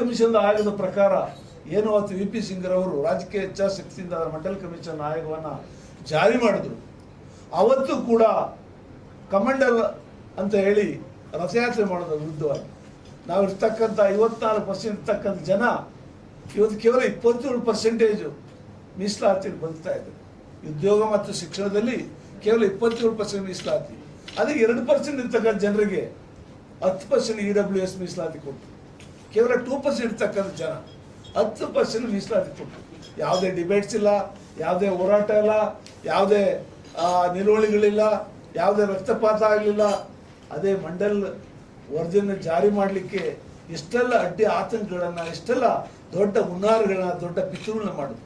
Commission ಆಯೋಗದ ಪ್ರಕಾರ ಏನು ಅವತ್ತು ವಿ ಪಿ ಸಿಂಗ್ರವರು ರಾಜಕೀಯ ಇಚ್ಛಾಶಕ್ತಿಯಿಂದ ಮಂಡಲ್ ಕಮಿಷನ್ ಆಯೋಗವನ್ನು ಜಾರಿ ಮಾಡಿದ್ರು. ಅವತ್ತು ಕೂಡ ಕಮಂಡಲ್ ಅಂತ ಹೇಳಿ ರಥಯಾತ್ರೆ ಮಾಡೋದ್ರ ವಿರುದ್ಧವಾಗಿ. ನಾವು ಇರ್ತಕ್ಕಂಥ ಐವತ್ನಾಲ್ಕು ಪರ್ಸೆಂಟ್ ಇರ್ತಕ್ಕಂಥ ಜನ ಇವತ್ತು ಕೇವಲ ಇಪ್ಪತ್ತೇಳು ಪರ್ಸೆಂಟೇಜು ಮೀಸಲಾತಿ ಬದುಕ್ತಾ ಇದ್ದಾರೆ ಉದ್ಯೋಗ ಮತ್ತು ಶಿಕ್ಷಣದಲ್ಲಿ ಕೇವಲ ಇಪ್ಪತ್ತೇಳು ಪರ್ಸೆಂಟ್ ಮೀಸಲಾತಿ. ಅದಕ್ಕೆ ಎರಡು ಪರ್ಸೆಂಟ್ ಇರ್ತಕ್ಕಂಥ ಜನರಿಗೆ ಹತ್ತು ಪರ್ಸೆಂಟ್ ಇ ಡಬ್ಲ್ಯೂ ಎಸ್ ಮೀಸಲಾತಿ ಕೊಟ್ಟು ಕೇವಲ ಟೂ ಪರ್ಸೆಂಟ್ ಇರ್ತಕ್ಕಂಥ ಜನ. ಹತ್ತು ಪರ್ಸೆಂಟ್ ಮೀಸಲಾತಿ ಕೊಟ್ಟು ಯಾವುದೇ ಡಿಬೇಟ್ಸ್ ಇಲ್ಲ, ಯಾವುದೇ ಹೋರಾಟ ಇಲ್ಲ, ಯಾವುದೇ ನಿಲುವಳಿಗಳಿಲ್ಲ, ಯಾವುದೇ ರಕ್ತಪಾತ ಆಗಲಿಲ್ಲ. ಅದೇ ಮಂಡಲ್ ವರದಿಯನ್ನು ಜಾರಿ ಮಾಡಲಿಕ್ಕೆ ಇಷ್ಟೆಲ್ಲ ಅಡ್ಡಿ ಆತಂಕಗಳನ್ನು, ಇಷ್ಟೆಲ್ಲ ದೊಡ್ಡ ಹುನ್ನಾರಗಳನ್ನ, ದೊಡ್ಡ ಪಿತೃಗಳನ್ನ ಮಾಡಿದ್ರು.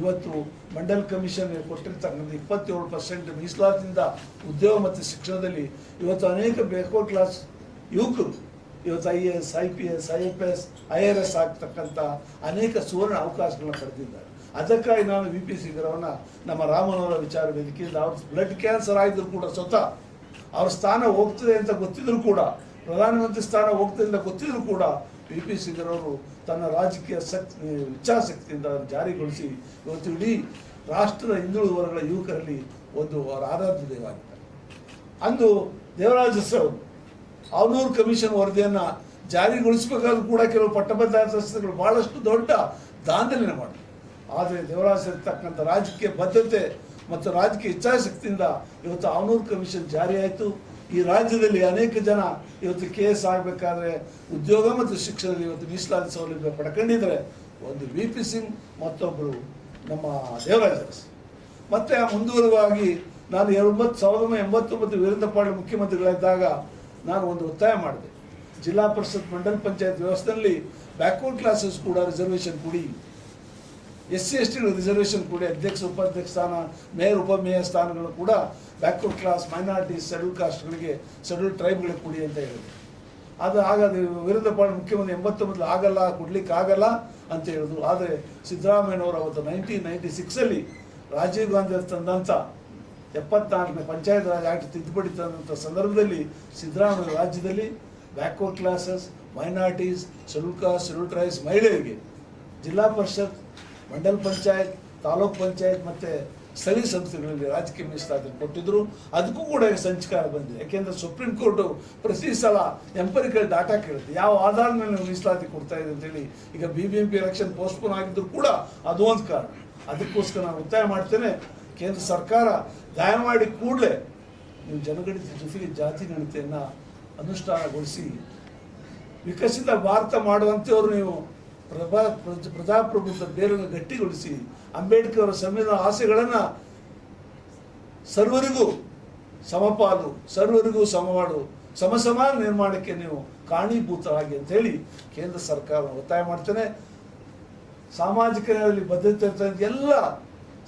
ಇವತ್ತು ಮಂಡಲ್ ಕಮಿಷನ್ ಕೊಟ್ಟಿರ್ತಕ್ಕಂಥ ಇಪ್ಪತ್ತೇಳು ಪರ್ಸೆಂಟ್ ಮೀಸಲಾತಿಯಿಂದ ಉದ್ಯೋಗ ಮತ್ತು ಶಿಕ್ಷಣದಲ್ಲಿ ಇವತ್ತು ಅನೇಕ ಬೇಕೋ ಕ್ಲಾಸ್ ಯುವಕರು ಇವತ್ತು I A S I P S I F S I R S ಆಗ್ತಕ್ಕಂಥ ಅನೇಕ ಸುವರ್ಣ ಅವಕಾಶಗಳನ್ನ ಪಡೆದಿದ್ದಾರೆ ಅದಕ್ಕಾಗಿ ನಾನು ವಿ ಪಿ ಸಿಂಗರವನ್ನ ನಮ್ಮ ರಾಮನವರ ವಿಚಾರ ವೇದಿಕೆಯಿಂದ ಅವ್ರ ಬ್ಲಡ್ ಕ್ಯಾನ್ಸರ್ ಆಗಿದ್ರು ಕೂಡ ಸ್ವತಃ. ಅವ್ರ ಸ್ಥಾನ ಹೋಗ್ತದೆ ಅಂತ ಗೊತ್ತಿದ್ರು ಕೂಡ, ಪ್ರಧಾನಮಂತ್ರಿ ಸ್ಥಾನ ಹೋಗ್ತದೆ ಅಂತ ಗೊತ್ತಿದ್ರು ಕೂಡ ವಿ ಪಿ ಸಿಂಗರವರು ತನ್ನ ರಾಜಕೀಯ ಶಕ್ತಿ, ಇಚ್ಛಾಶಕ್ತಿಯಿಂದ ಜಾರಿಗೊಳಿಸಿ ಇವತ್ತು ಇಡೀ ರಾಷ್ಟ್ರದ ಹಿಂದುಳಿದ ವರ್ಗಗಳ ಯುವಕರಲ್ಲಿ ಒಂದು ಅವರ ಆರಾಧ್ಯ ದೇವಾಗಿದ್ದಾರೆ ಅಂದು ದೇವರಾಜ ಅವರು ಅವನೂರು ಕಮಿಷನ್ ವರದಿಯನ್ನು ಜಾರಿಗೊಳಿಸಬೇಕಾದ್ರೂ ಕೂಡ ಕೆಲವು ಪಟ್ಟಭದ್ರ ಸಂಸ್ಥೆಗಳು ಬಹಳಷ್ಟು ದೊಡ್ಡ ದಾಂಧಲಿನ ಮಾಡಿದ್ರು ಆದರೆ ದೇವರಾಜ ಇರ್ತಕ್ಕಂಥ ರಾಜಕೀಯ ಬದ್ಧತೆ ಮತ್ತು ರಾಜಕೀಯ ಇಚ್ಛಾಶಕ್ತಿಯಿಂದ ಇವತ್ತು ಅವನೂರು ಕಮಿಷನ್ ಜಾರಿಯಾಯಿತು ಈ ರಾಜ್ಯದಲ್ಲಿ ಅನೇಕ ಜನ ಇವತ್ತು ಕೆ ಎಸ್ ಆಗಬೇಕಾದ್ರೆ ಉದ್ಯೋಗ ಮತ್ತು ಶಿಕ್ಷಣದಲ್ಲಿ ಇವತ್ತು ಮೀಸಲಾತಿ ಸೌಲಭ್ಯ ಪಡ್ಕೊಂಡಿದ್ರೆ ಒಂದು ವಿ ಪಿ ಸಿಂಗ್ ಮತ್ತೊಬ್ಬರು ನಮ್ಮ ದೇವರಾಜ. ಮತ್ತೆ ಮುಂದುವರೆವಾಗಿ ನಾನು ಎಂಬತ್ತು ಸಾವಿರದ ಒಂಬೈನೂರ ಎಂಬತ್ತೊಂಬತ್ತು ವೀರೇಂದ್ರ ಪಾಟೀಲ್ ಮುಖ್ಯಮಂತ್ರಿಗಳಿದ್ದಾಗ ನಾನು ಒಂದು ಒತ್ತಾಯ ಮಾಡಿದೆ. ಜಿಲ್ಲಾ ಪರಿಷತ್ ಮಂಡಲ್ ಪಂಚಾಯತ್ ವ್ಯವಸ್ಥೆಯಲ್ಲಿ ಬ್ಯಾಕ್ವರ್ಡ್ ಕ್ಲಾಸಸ್ ಕೂಡ ರಿಸರ್ವೇಷನ್ ಕೊಡಿ. S C S T reservation ಕೊಡಿ. ಅಧ್ಯಕ್ಷ, ಉಪಾಧ್ಯಕ್ಷ ಸ್ಥಾನ, ಮೇಯರ್ ಉಪಮೇಯರ್ ಸ್ಥಾನಗಳು ಕೂಡ ಬ್ಯಾಕ್ವರ್ಡ್ ಕ್ಲಾಸ್ ಮೈನಾರಿಟೀಸ್ ಶೆಡ್ಯೂಲ್ ಕಾಸ್ಟ್ಗಳಿಗೆ ಶೆಡ್ಯೂಲ್ ಟ್ರೈಬ್ಗಳಿಗೆ ಕೊಡಿ ಅಂತ ಹೇಳಿದೆ. ಅದು ಆಗ ವಿರೋಧ ಪಾಡ ಮುಖ್ಯಮಂತ್ರಿ ಎಂಬತ್ತೊಂಬತ್ತು ಆಗಲ್ಲ, ಕೊಡ್ಲಿಕ್ಕೆ ಆಗಲ್ಲ ಅಂತ ಹೇಳಿದ್ರು. ಆದರೆ ಸಿದ್ದರಾಮಯ್ಯನವರು ಅವತ್ತು ನೈನ್ಟೀನ್ ನೈಂಟಿ ಸಿಕ್ಸಲ್ಲಿ ರಾಜೀವ್ ಗಾಂಧಿ ತಂದಂಥ ಎಪ್ಪತ್ನಾಲ್ಕನೇ ಪಂಚಾಯತ್ ರಾಜ್ ಆಕ್ಟ್ ತಿದ್ದುಪಡಿ ತಂದಂಥ ಸಂದರ್ಭದಲ್ಲಿ ಸಿದ್ದರಾಮಯ್ಯ ರಾಜ್ಯದಲ್ಲಿ ಬ್ಯಾಕ್ವರ್ಡ್ ಕ್ಲಾಸಸ್, ಮೈನಾರಿಟೀಸ್, ಶುಲ್ಕ ಕಾಸ್ಟ್ ಶೆಡ್ಯೂಲ್ ಟ್ರೈಬ್ಸ್ ಮಹಿಳೆಯರಿಗೆ ಜಿಲ್ಲಾ ಪರಿಷತ್, ಮಂಡಲ್ ಪಂಚಾಯತ್, ತಾಲೂಕ್ ಪಂಚಾಯತ್ ಮತ್ತು ಸ್ಥಳೀಯ ಸಂಸ್ಥೆಗಳಲ್ಲಿ ರಾಜಕೀಯ ಮೀಸಲಾತಿ ಕೊಟ್ಟಿದ್ದರು ಅದಕ್ಕೂ ಕೂಡ ಈಗ ಸಂಚಕಾರ ಬಂದಿದೆ. ಯಾಕೆಂದರೆ ಸುಪ್ರೀಂ ಕೋರ್ಟು ಪ್ರತಿ ಸಲ ಎಂಪರಿಕಲ್ ಡಾಟಾ ಕೇಳುತ್ತೆ. ಯಾವ ಆಧಾರದ ಮೇಲೆ ಮೀಸಲಾತಿ ಕೊಡ್ತಾ ಇದೆ ಅಂತೇಳಿ ಈಗ B B M P election postpone ಆಗಿದ್ರು ಕೂಡ ಅದು ಒಂದು ಕಾರಣ. ಅದಕ್ಕೋಸ್ಕರ ನಾನು ಒತ್ತಾಯ ಮಾಡ್ತೇನೆ. ಕೇಂದ್ರ ಸರ್ಕಾರ ದಯಮಾಡಿ ಕೂಡಲೇ ನೀವು ಜನಗಣತಿ ಜೊತೆಗೆ ಜಾತಿ ಗಣತಿಯನ್ನು ಅನುಷ್ಠಾನಗೊಳಿಸಿ ವಿಕಸಿತ ಭಾರತ ಮಾಡುವಂತೆಯವರು ನೀವು ಪ್ರಭಾ ಪ್ರಜ- ಪ್ರಜಾಪ್ರಭುತ್ವ ಬೇರನ್ನು ಗಟ್ಟಿಗೊಳಿಸಿ ಅಂಬೇಡ್ಕರ್ ಅವರ ಸಂವಿಧಾನ ಆಸೆಗಳನ್ನು ಸರ್ವರಿಗೂ ಸಮಪಾಲು, ಸರ್ವರಿಗೂ ಸಮವಾಡು ಸಮಸಮಾನ ನಿರ್ಮಾಣಕ್ಕೆ ನೀವು ಕಾರಣೀಭೂತರಾಗಿ ಅಂತ ಹೇಳಿ ಕೇಂದ್ರ ಸರ್ಕಾರ ಒತ್ತಾಯ ಮಾಡ್ತೇನೆ. ಸಾಮಾಜಿಕ ನೆಲೆಯಲ್ಲಿ ಬದ್ಧತೆ ಎಲ್ಲ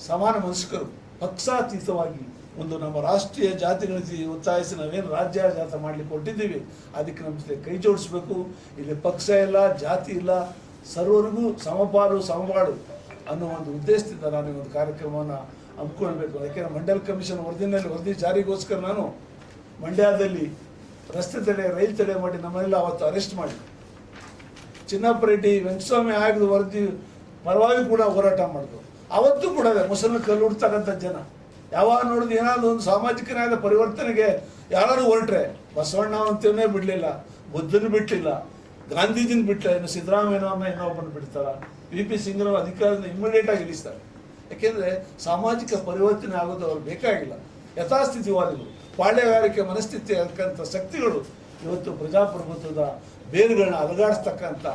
ಸಮಾನ ಮನಸ್ಕರು, ಪಕ್ಷಾತೀತವಾಗಿ ಒಂದು ನಮ್ಮ ರಾಷ್ಟ್ರೀಯ ಜಾತಿಗಳಿಗೆ ಒತ್ತಾಯಿಸಿ ನಾವೇನು ರಾಜ್ಯ ಜಾತ ಮಾಡಲಿಕ್ಕೆ ಹೊರಟಿದ್ದೀವಿ, ಅದಕ್ಕೆ ನಮ್ಮ ಜೊತೆ ಕೈ ಜೋಡಿಸ್ಬೇಕು. ಇಲ್ಲಿ ಪಕ್ಷ ಇಲ್ಲ, ಜಾತಿ ಇಲ್ಲ, ಸರ್ವರಿಗೂ ಸಮಪಾಲು ಸಮಬಾಳು ಅನ್ನೋ ಒಂದು ಉದ್ದೇಶದಿಂದ ನಾನು ಈ ಒಂದು ಕಾರ್ಯಕ್ರಮವನ್ನು ಹಮ್ಮಿಕೊಳ್ಬೇಕು. ಯಾಕೆಂದರೆ ಮಂಡಲ್ ಕಮಿಷನ್ ವರದಿನಲ್ಲಿ ವರದಿ ಜಾರಿಗೋಸ್ಕರ ನಾನು ಮಂಡ್ಯದಲ್ಲಿ ರಸ್ತೆ ತಡೆ, ರೈಲ್ ತಡೆ ಮಾಡಿ ನಮ್ಮನ್ನೆಲ್ಲ ಅವತ್ತು ಅರೆಸ್ಟ್ ಮಾಡಿ ಚಿನ್ನಪ್ಪ ರೆಡ್ಡಿ, ವೆಂಕಟಸ್ವಾಮಿ ಆಯೋಗದ ವರದಿ ಪರವಾಗಿ ಕೂಡ ಹೋರಾಟ ಮಾಡಿದ್ರು. ಅವತ್ತು ಕೂಡ ಮುಸಲ್ನ ಕಲ್ಲು ಹುಡ್ತಕ್ಕಂಥ ಜನ. ಯಾವಾಗ ನೋಡಿದ್ರು ಏನಾದ್ರು ಒಂದು ಸಾಮಾಜಿಕ ನ್ಯಾಯದ ಪರಿವರ್ತನೆಗೆ ಯಾರು ಹೊರಟ್ರೆ, ಬಸವಣ್ಣ ಅಂತೇನೇ ಬಿಡಲಿಲ್ಲ, ಬುದ್ಧನ ಬಿಟ್ಟಿಲ್ಲ ಗಾಂಧೀಜಿನ ಬಿಟ್ಟ ಇನ್ನು ಸಿದ್ದರಾಮಯ್ಯನವ್ರನ್ನ ಇನ್ನೊಬ್ಬನ ಬಿಡ್ತಾರ? ವಿ ಪಿ ಸಿಂಗ್ರ ಅಧಿಕಾರದಿಂದ ಇಮಿಡಿಯೇಟ್ ಆಗಿ ಇಳಿಸ್ತಾರೆ. ಯಾಕೆಂದ್ರೆ ಸಾಮಾಜಿಕ ಪರಿವರ್ತನೆ ಆಗೋದು ಅವ್ರು ಬೇಕಾಗಿಲ್ಲ. ಯಥಾಸ್ಥಿತಿವಾದಿಗಳು, ಪಾಳ್ಯಗಾರಿಕೆ ಮನಸ್ಥಿತಿ ಅಂತಕ್ಕಂಥ ಶಕ್ತಿಗಳು ಇವತ್ತು ಪ್ರಜಾಪ್ರಭುತ್ವದ ಬೇರುಗಳನ್ನ ಅಲಗಾಡಿಸ್ತಕ್ಕಂಥ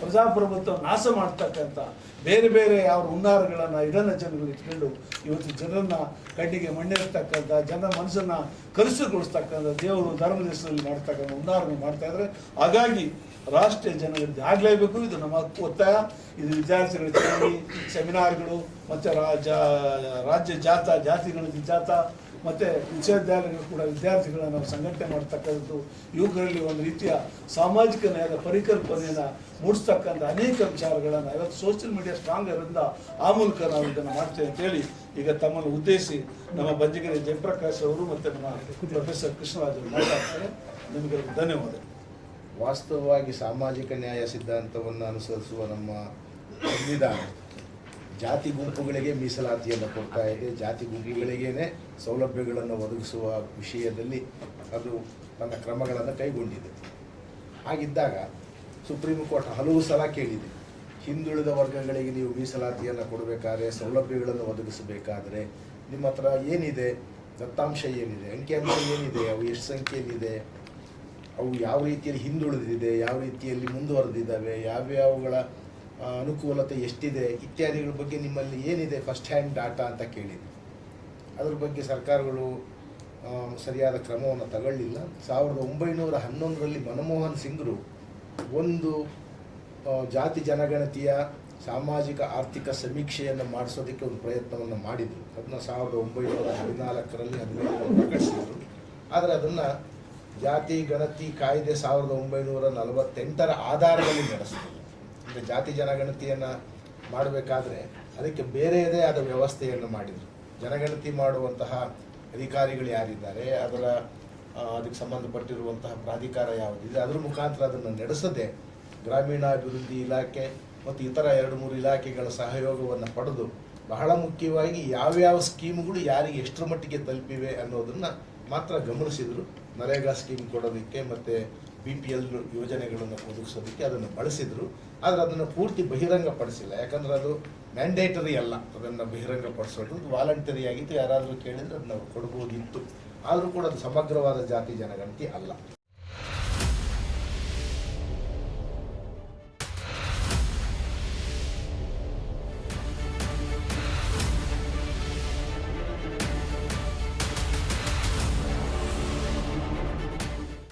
ಪ್ರಜಾಪ್ರಭುತ್ವ ನಾಶ ಮಾಡ್ತಕ್ಕಂಥ ಬೇರೆ ಬೇರೆ ಅವ್ರ ಹುನ್ನಾರಗಳನ್ನು ಇದನ್ನು ಜನಗಳು ಇಟ್ಕೊಂಡು ಇವತ್ತು ಜನರನ್ನ ಕಣ್ಣಿಗೆ ಮಣ್ಣಿರ್ತಕ್ಕಂಥ ಜನರ ಮನಸ್ಸನ್ನು ಕಲುಷಗೊಳಿಸ್ತಕ್ಕಂಥ ದೇವರು ಧರ್ಮ ದೇಶದಲ್ಲಿ ಮಾಡ್ತಕ್ಕಂಥ ಹುನ್ನಾರಗಳು ಮಾಡ್ತಾ ಇದ್ದಾರೆ ಹಾಗಾಗಿ ರಾಷ್ಟ್ರೀಯ ಜನಗಳಿಗೆ ಆಗಲೇಬೇಕು. ಇದು ನಮ್ಮ ಒತ್ತಾಯ. ಇದು ವಿದ್ಯಾರ್ಥಿಗಳ ಚಳವಳಿ ಸೆಮಿನಾರ್ಗಳು, ಮತ್ತು ರಾಜ, ರಾಜ್ಯ ಜಾಥಾ ಜಾತಿಗಳ ಜಾಥಾ ಮತ್ತು ವಿಶ್ವವಿದ್ಯಾಲಯಗಳು ಕೂಡ ವಿದ್ಯಾರ್ಥಿಗಳನ್ನ ನಾವು ಸಂಘಟನೆ ಮಾಡ್ತಕ್ಕಂಥದ್ದು, ಇವುಗಳಲ್ಲಿ ಒಂದು ರೀತಿಯ ಸಾಮಾಜಿಕ ನ್ಯಾಯದ ಪರಿಕಲ್ಪನೆಯನ್ನು ಮೂಡಿಸ್ತಕ್ಕಂಥ ಅನೇಕ ವಿಚಾರಗಳನ್ನು ಇವತ್ತು ಸೋಷಿಯಲ್ ಮೀಡಿಯಾ ಸ್ಟ್ರಾಂಗ್ ಇರೋದ್ರಿಂದ ಆ ಮೂಲಕ ನಾವು ಇದನ್ನು ಮಾಡ್ತೇವೆ ಅಂತೇಳಿ ಈಗ ತಮ್ಮನ್ನು ಉದ್ದೇಶಿಸಿ ನಮ್ಮ ಬಂಜಗೆರೆ ಜಯಪ್ರಕಾಶ್ ಅವರು ಮತ್ತು ನಮ್ಮ ಪ್ರೊಫೆಸರ್ ಕೃಷ್ಣರಾಜ್ ಅವರು ಮಾತಾಡ್ತಾರೆ. ನಿಮಗೆ ಧನ್ಯವಾದಗಳು. ವಾಸ್ತವವಾಗಿ ಸಾಮಾಜಿಕ ನ್ಯಾಯ ಸಿದ್ಧಾಂತವನ್ನು ಅನುಸರಿಸುವ ನಮ್ಮ ಸಂವಿಧಾನ ಜಾತಿ ಗುಂಪುಗಳಿಗೆ ಮೀಸಲಾತಿಯನ್ನು ಕೊಡ್ತಾ ಇದೆ. ಜಾತಿ ಗುಂಪುಗಳಿಗೇನೆ ಸೌಲಭ್ಯಗಳನ್ನು ಒದಗಿಸುವ ವಿಷಯದಲ್ಲಿ ಅದು ತನ್ನ ಕ್ರಮಗಳನ್ನು ಕೈಗೊಂಡಿದೆ. ಹಾಗಿದ್ದಾಗ ಸುಪ್ರೀಂ ಕೋರ್ಟ್ ಹಲವು ಸಲ ಕೇಳಿದೆ. ಹಿಂದುಳಿದ ವರ್ಗಗಳಿಗೆ ನೀವು ಮೀಸಲಾತಿಯನ್ನು ಕೊಡಬೇಕಾದ್ರೆ, ಸೌಲಭ್ಯಗಳನ್ನು ಒದಗಿಸಬೇಕಾದರೆ ನಿಮ್ಮ ಹತ್ರ ಏನಿದೆ? ದತ್ತಾಂಶ ಏನಿದೆ? ಅಂಕಿಅಂಶ ಏನಿದೆ? ಅವು ಎಷ್ಟು ಸಂಖ್ಯೆಯಲ್ಲಿದೆ? ಅವು ಯಾವ ರೀತಿಯಲ್ಲಿ ಹಿಂದುಳಿದಿದೆ? ಯಾವ ರೀತಿಯಲ್ಲಿ ಮುಂದುವರೆದಿದ್ದಾವೆ? ಯಾವ್ಯಾವುಗಳ ಅನುಕೂಲತೆ ಎಷ್ಟಿದೆ ಇತ್ಯಾದಿಗಳ ಬಗ್ಗೆ ನಿಮ್ಮಲ್ಲಿ ಏನಿದೆ ಫಸ್ಟ್ ಹ್ಯಾಂಡ್ ಡಾಟಾ ಅಂತ ಕೇಳಿದ್ವಿ. ಅದ್ರ ಬಗ್ಗೆ ಸರ್ಕಾರಗಳು ಸರಿಯಾದ ಕ್ರಮವನ್ನು ತಗೊಳ್ಳಿಲ್ಲ. ಸಾವಿರದ ಒಂಬೈನೂರ ಹನ್ನೊಂದರಲ್ಲಿ ಮನಮೋಹನ್ ಸಿಂಗ್ರು ಒಂದು ಜಾತಿ ಜನಗಣತಿಯ ಸಾಮಾಜಿಕ ಆರ್ಥಿಕ ಸಮೀಕ್ಷೆಯನ್ನು ಮಾಡಿಸೋದಕ್ಕೆ ಒಂದು ಪ್ರಯತ್ನವನ್ನು ಮಾಡಿದರು. ಅದನ್ನು ಸಾವಿರದ ಒಂಬೈನೂರ ಹದಿನಾಲ್ಕರಲ್ಲಿ ಹದಿನೈದು ಪ್ರಕಟಿಸಿದರು. ಆದರೆ ಅದನ್ನು ಜಾತಿ ಗಣತಿ ಕಾಯ್ದೆ ಸಾವಿರದ ಒಂಬೈನೂರ ನಲವತ್ತೆಂಟರ ಆಧಾರದಲ್ಲಿ ನಡೆಸಿದರು. ಜಾತಿ ಜನಗಣತಿಯನ್ನು ಮಾಡಬೇಕಾದ್ರೆ ಅದಕ್ಕೆ ಬೇರೆಯದೇ ಆದ ವ್ಯವಸ್ಥೆಯನ್ನು ಮಾಡಿದರು. ಜನಗಣತಿ ಮಾಡುವಂತಹ ಅಧಿಕಾರಿಗಳು ಯಾರಿದ್ದಾರೆ, ಅದರ ಅದಕ್ಕೆ ಸಂಬಂಧಪಟ್ಟಿರುವಂತಹ ಪ್ರಾಧಿಕಾರ ಯಾವುದಿದೆ, ಅದ್ರ ಮುಖಾಂತರ ಅದನ್ನು ನಡೆಸದೆ ಗ್ರಾಮೀಣಾಭಿವೃದ್ಧಿ ಇಲಾಖೆ ಮತ್ತು ಇತರ ಎರಡು ಮೂರು ಇಲಾಖೆಗಳ ಸಹಯೋಗವನ್ನು ಪಡೆದು ಬಹಳ ಮುಖ್ಯವಾಗಿ ಯಾವ್ಯಾವ ಸ್ಕೀಮ್ಗಳು ಯಾರಿಗೆ ಎಷ್ಟರ ಮಟ್ಟಿಗೆ ತಲುಪಿವೆ ಅನ್ನೋದನ್ನು ಮಾತ್ರ ಗಮನಿಸಿದರು. ನರೇಗಾ ಸ್ಕೀಮ್ ಕೊಡೋದಕ್ಕೆ ಮತ್ತು ಬಿ ಪಿ ಎಲ್ ಯೋಜನೆಗಳನ್ನು ಒದಗಿಸೋದಕ್ಕೆ ಅದನ್ನು ಬಳಸಿದರು. ಆದರೆ ಅದನ್ನು ಪೂರ್ತಿ ಬಹಿರಂಗಪಡಿಸಿಲ್ಲ. ಯಾಕಂದ್ರೆ ಅದು ಮ್ಯಾಂಡೇಟರಿ ಅಲ್ಲ. ಅದನ್ನು ಬಹಿರಂಗಪಡಿಸೋದು. ವಾಲಂಟರಿ ಆಗಿತ್ತು. ಯಾರಾದರೂ ಕೇಳಿದರೆ ಅದನ್ನು ಕೊಡ್ಬೋದಿತ್ತು. ಆದರೂ ಕೂಡ ಅದು ಸಮಗ್ರವಾದ ಜಾತಿ ಜನಗಣತಿ ಅಲ್ಲ.